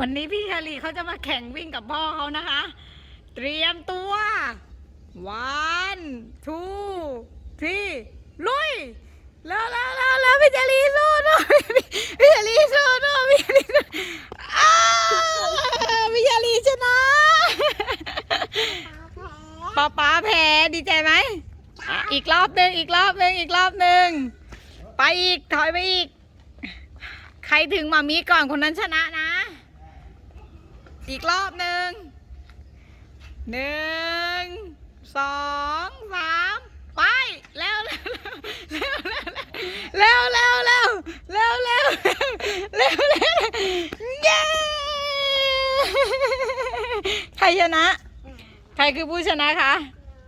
วันนี้พี่ชาลีเขาจะมาแข่งวิ่งกับพ่อเขานะคะ เตรียมตัว one two three ลุย แล้วแล้วแล้วแล้วพี่ชาลีสู้หน่ยพี่ชาลีสู้หน่ยพี่ชาลีอ้าวพี่ชาลีชนะป๊าป๊าแพ้ดีใจไหม อีกรอบหนึ่งอีกรอบหนึ่งอีกรอบหนึ่งไปอีกถอยไปอีก ใครถึงมามีก่อนคนนั้นชนะนะ อีกรอบหนึ่งหนึ่งสองสามไปเร็วเร็วเร็วเร็วเร็วเร็วเร็วเร็วเร็วเร็วเร็วเย้ใครชนะ ใครคือผู้ชนะคะ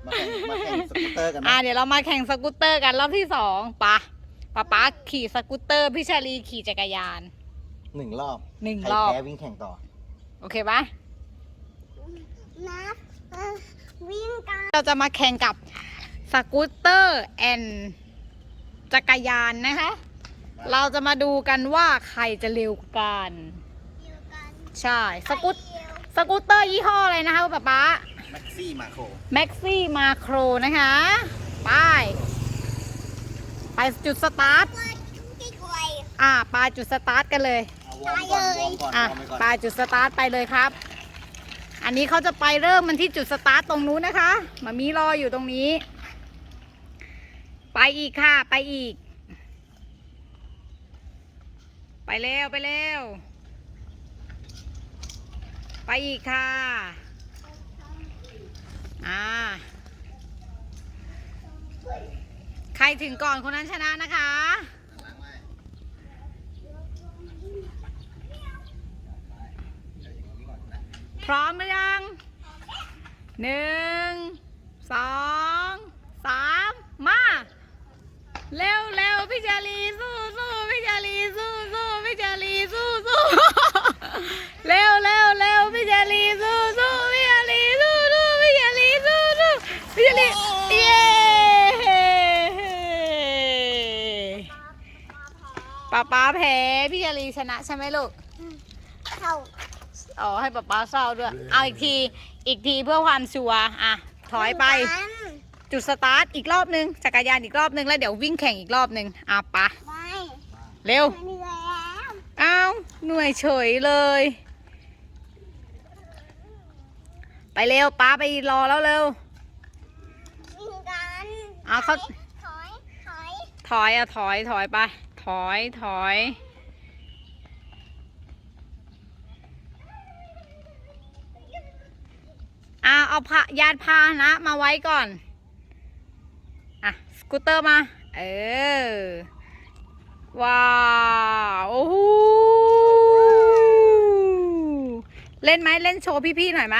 มาแข่งมาแข่งสกูตเตอร์กันอ่านะเดี๋ยวเรามาแข่งสกูตเตอร์กันรอบที่สองปะป๊าป๊าขี่สกูตเตอร์พี่ชาลีขี่จักรยานหนึ่งรอบหนึ่งใครรอบแพ้วิ่งแข่งต่อ โอเคปะนับเอ่อวิ่งกันเราจะมาแข่งกับสกูตเตอร์แอนจักรยานนะคะ เราจะมาดูกันว่าใครจะเร็วกว่ากันเดียวกันใช่สกูตสกูตเตอร์ยี่ห้ออะไรนะคะป๊าป๊าแม็กซี่มาโครแม็กซี่มาโครนะคะไปไปจุดสตาร์ทว่าที่กวยอ่าไปจุดสตาร์ทกันเลย เอาวอร์มก่อนวอร์มก่อนอะไปก่อนไปจุดสตาร์ทไปเลยครับ อันนี้เขาจะไปเริ่มมันที่จุดสตาร์ทตรงนู้นนะคะมามีรออยู่ตรงนี้ ไปอีกค่ะ ไปอีก ไปเร็วไปเร็วไปอีกค่ะ อ่า ใครถึงก่อนคนนั้นชนะนะคะ หลังไว้ พร้อมหรือยังหนึ่งสองสามมา เร็วเร็วพี่จารีสู้สู้พี่จารีสู้สู้พี่จารีสู้สู้เร็วเร็วเร็วพี่จารีสู้สู้พี่จารีสู้สู้พี่จารีสู้สู้พี่จารีเย้ป๊าป๊าแพ้พี่จารีชนะใช่ไหมลูกเข้า อ๋อให้ป๊าป๊าเศร้าด้วย เอาอีกทีอีกทีเพื่อความชัวร์อะถอยไปวิ่งกันจุดสตาร์ทอีกรอบนึงจักรยานอีกรอบนึงแล้วเดี๋ยววิ่งแข่งอีกรอบนึงอะปะไม่เร็วไม่มีแล้วอ้าวหน่วยเฉยเลย ไปเร็วป้าไปรอแล้วเร็ววิ่งกันเอาเขาถอยถอยถอยอะถอยถอยไป ถอยถอย อะ เอาพะยานพาหนะ มาไว้ก่อน อะ สกูตเตอร์มา เออ ว้าวโอ้โหเล่นไหมเล่นโชว์พี่ๆหน่อยไหม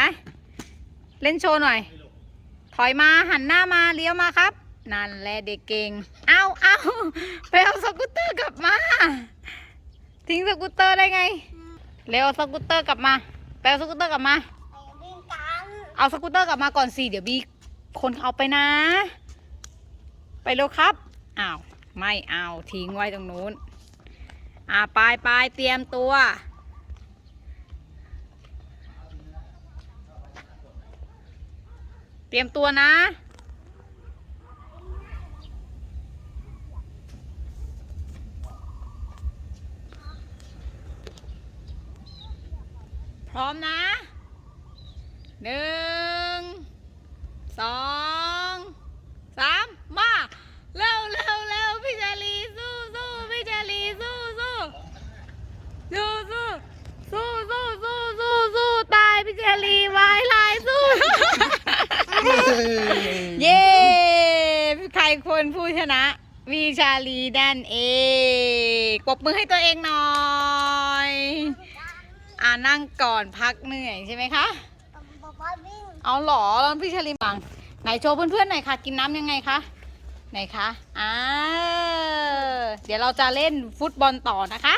เล่นโชว์หน่อย ถอยมาหันหน้ามาเลี้ยวมาครับ นั่นแหละเด็กเก่ง เอาเอาไปเอาสกูตเตอร์กลับมา ทิ้งสกูตเตอร์ได้ไง เร็วสกูตเตอร์กลับมา ไปเอาสกูตเตอร์กลับมา เอาสกูตเตอร์กลับมาก่อนสิเดี๋ยวมีคนเอาไปนะ ไปเร็วครับอ้าวไม่เอาทิ้งไว้ตรงนู้น อ่าไปไปเตรียมตัว เตรียมตัวนะพร้อมนะ หนึ่งสองสามมาเร็วเร็วเร็วพี่จารีสู้สู้พี่จารีสู้สู้สู้สู้สู้สู้สู้สู้สู้ตายพี่จารีวายลายสู้เย้ใครคนผู้ชนะวิชาลีดันเองปรบมือให้ตัวเองหน่อย อ่านั่งก่อนพักเหนื่อยใช่ไหมคะบอกว่าวิ่ง เอาเหรอแล้วพี่ชลิมังไหนโชว์เพื่อนๆหน่อยค่ะ กินน้ำยังไงคะไหนคะอ่าเดี๋ยวเราจะเล่นฟุตบอลต่อนะคะ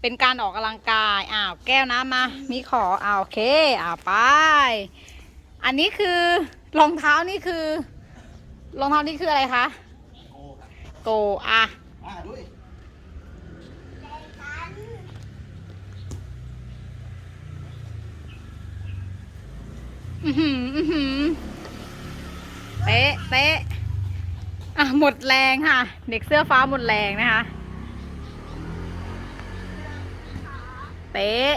เป็นการออกกำลังกายอ้าวแก้วน้ำมา มีขออ้าวโอเคอ้าวไป อันนี้คือรองเท้านี่คือรองเท้านี่คืออะไรคะโอ้ครับโกอะอ่าด้วย กัน อื้อหืออื้อหือเป๊ะเป๊ะอะหมดแรงค่ะ เด็กเสื้อฟ้าหมดแรงนะคะ เป๊ะ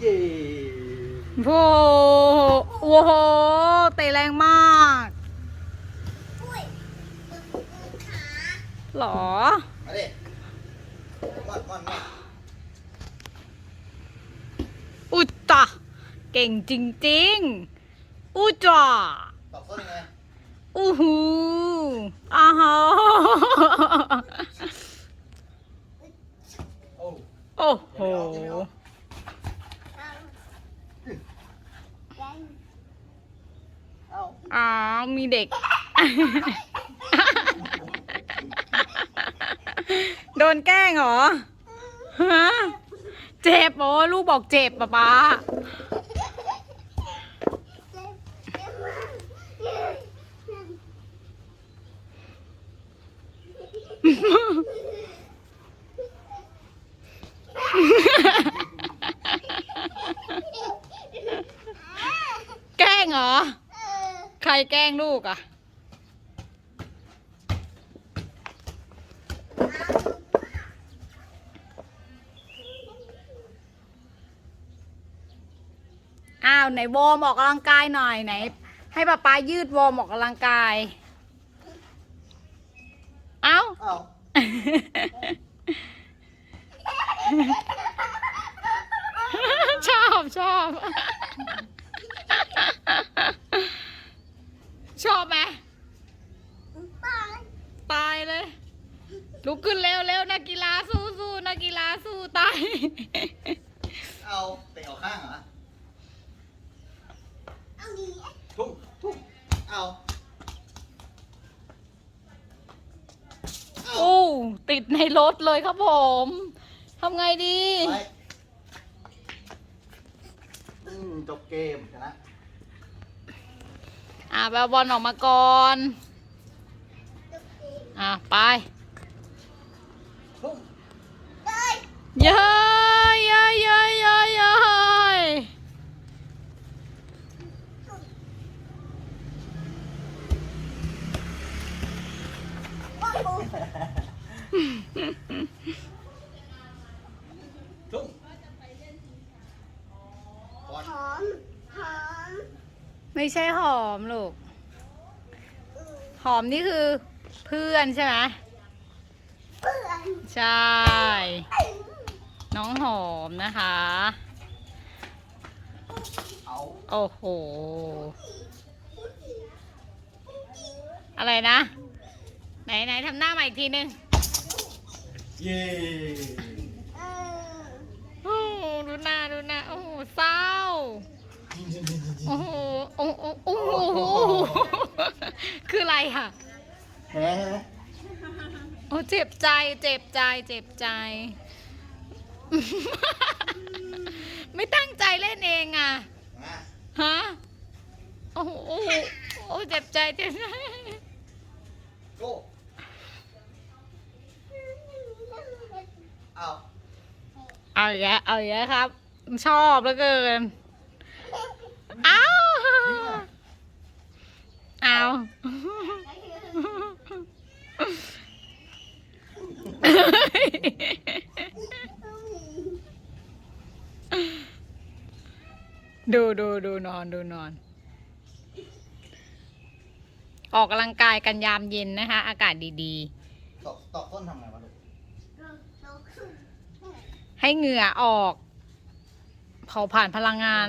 เย้โอ้โหโอ้โหเตะแรงมากอุ้ยขาหรอ มาดิก่อนก่อนก่อน อุจจา เก่งจริงๆอุจจาตอกส้นยังไงอู้หูอ้าฮะโอ้โอ้โห เอาแกงเอาอ้าวมีเด็ก โดนแกล้งเหรอ ฮะ เจ็บโอ้ลูกบอกเจ็บป๊าป๊า เจ็บเจ็บ แกล้งเหรอ เออ ใคร แกล้งลูกอะ อ้าวไหนวอร์มออกกำลังกายหน่อยไหน ให้ป๊าป๊ายืดวอร์มออกกำลังกาย เอ้า เอาชอบชอบ ชอบไหม ตาย ตายเลย ลุกขึ้นเร็วเร็วนักกีฬาสู้สู้นักกีฬาสู้ตาย เอาเตะออกข้างเหรอ เอาหนี ทุ่มทุ่ม เอาเอาโอ้ติดในรถเลยครับผมทำไงดี ไปอืมจบเกมชนะอะไปเอาบอลออกมาก่อน อะไปทุ่มเฮ้ยเย้ย อ้โหทุ่มบอลหอม หอม ไม่ใช่หอมลูกอืมหอมนี่คือ เพื่อนใช่ไหมเพื่อน ใช่ น้องหอมนะคะเอาโอ้โห อะไรนะ ไหนไหนทำหน้าใหม่อีกทีนึงเย้เออโอ้โหดูหน้าดูหน้าโอ้โหเศร้าโอ้โหโอ้โหโอ้โหคืออะไรค่ะแพ้ใช่ไหมโอ้เจ็บใจเจ็บใจเจ็บใจ ไม่ตั้งใจเล่นเองอะมาฮะโอ้โหโอ้โหโอ้เจ็บใจเจ็บใจโเอาเอาอีกแล้วเอาอีกแล้วครับ ชอบเหลือเกินเอาเอาดูดูดูนอนดูนอน ออกกำลังกายกันยามเย็นนะคะ อากาศดีตอกตอกต้นทำไงวะลูกๆ ให้เหงื่อออก เผาผ่านพลังงาน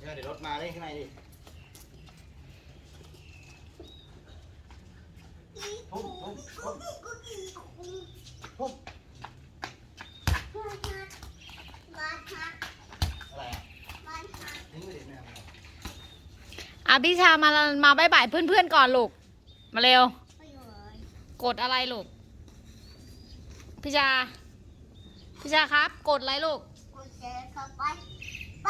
เดี๋ยวเดี๋ยวรถมาเล่นข้างในดิทุ่มทุ่มทุ่มทุ่มอะไรอะทิ้งไปดิแม่ อะพี่ชามามาบายบายเพื่อนๆก่อนลูก มาเร็ว กดอะไรลูก พี่ชา พี่ชาครับ กดอะไรลูกบายบไป